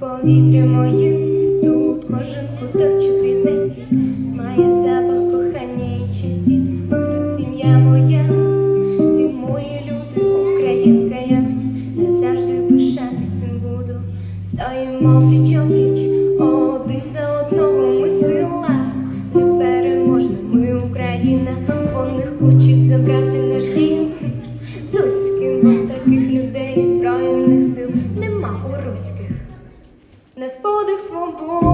повітря моє, тут кожен куточок рідненький, має запах кохання і щасті. Тут сім'я моя, всі мої люди, українка я, назавжди пишатись цим буду. Стоїмо пліч пліч, один за одного ми сила, непереможна ми Україна, вони хочуть mundo.